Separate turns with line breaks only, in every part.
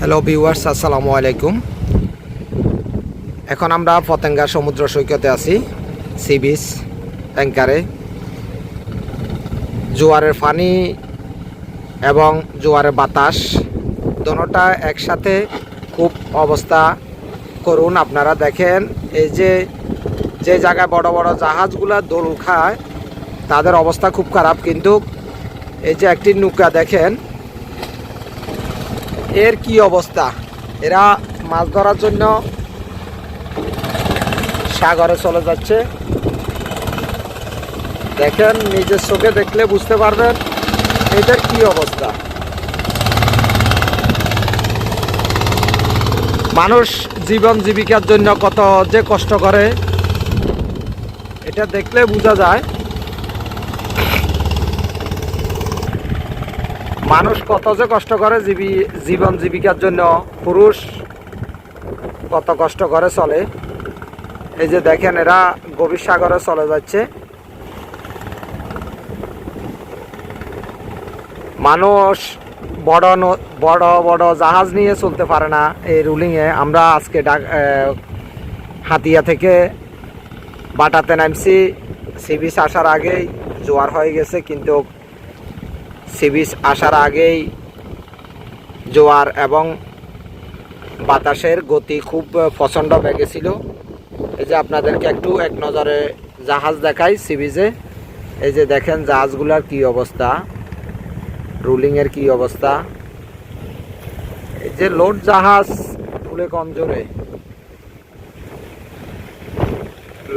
Hello viewers আসসালামু আলাইকুম এখন আমরা পতেঙ্গা সমুদ্র সৈকতে আছি সি বিচ ট্যাঙ্কারে জোয়ারের পানি এবং জোয়ারের বাতাস, দোনোটা একসাথে খুব অবস্থা করুন আপনারা দেখেন। এই যে যে জায়গায় বড় বড় জাহাজগুলো দোল খায়, তাদের অবস্থা খুব খারাপ, কিন্তু এই যে একটি নৌকা দেখেন এর কি অবস্থা? এরা মাছ ধরার জন্য সাগরে চলে যাচ্ছে। দেখেন, নিজের চোখে দেখলে বুঝতে পারবেন এদের কি অবস্থা। মানুষ জীবন জীবিকার জন্য কত যে কষ্ট করে। এটা দেখলে বোঝা যায়। মানুষ কত যে কষ্ট করে জীবী, জীবন জীবিকার জন্য পুরুষ কত কষ্ট করে চলে। এই যে দেখেন, এরা গভীর সাগরে চলে যাচ্ছে। মানুষ বড় বড় বড় জাহাজ নিয়ে চলতে পারে না এই রুলিংয়ে। আমরা আজকে ডাক হাতিয়া থেকে বাটাতে নামছি। সি বিচ আসার আগেই জোয়ার হয়ে গেছে, কিন্তু সি বিচ আসার আগেই জোয়ার এবং বাতাসের গতি খুব প্রচণ্ড বেগেছিল। এই যে আপনাদেরকে একটু এক নজরে জাহাজ দেখাই সি বিচে এই যে দেখেন জাহাজগুলার কি অবস্থা, রুলিংয়ের কি অবস্থা। এই যে লোড জাহাজ ফুলে কম জোরে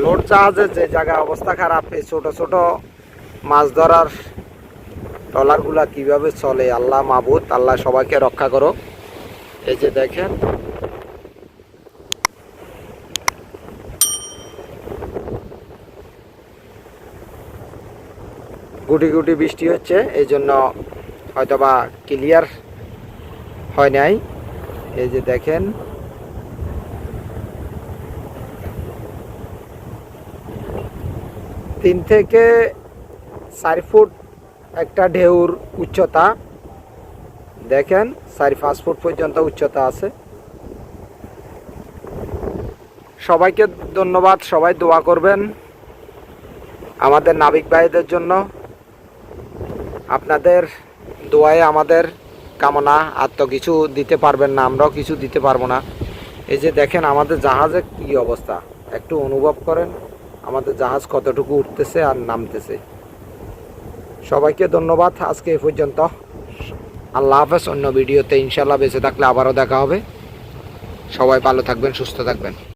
লোড জাহাজের যে জায়গায় অবস্থা খারাপ, এই ছোট ছোট মাছ ধরার ট্রলারগুলা কীভাবে চলে? আল্লাহ মাবুদ, আল্লাহ সবাইকে রক্ষা করো এই যে দেখেন। গুটি গুটি বৃষ্টি হচ্ছে, এই জন্য হয়তোবা ক্লিয়ার হয় নাই। এই যে দেখেন। তিন থেকে চার ফুট একটা ঢেউর উচ্চতা। দেখেন, চারি পাঁচ ফুট পর্যন্ত উচ্চতা আছে। সবাইকে ধন্যবাদ, সবাই দোয়া করবেন আমাদের নাবিক ভাইদের জন্য। আপনাদের দোয়ায় আমাদের কামনা, আর তো কিছু দিতে পারবেন না, আমরাও কিছু দিতে পারব না। এই যে দেখেন, আমাদের জাহাজের কি অবস্থা? একটু অনুভব করেন, আমাদের জাহাজ কতটুকু উঠতেছে আর নামতেছে। সবাইকে ধন্যবাদ। আজকে এই পর্যন্ত। আল্লাহ হাফেজ। অন্য ভিডিওতে ইনশাল্লাহ বেঁচে থাকলে আবারও দেখা হবে। সবাই ভালো থাকবেন, সুস্থ থাকবেন।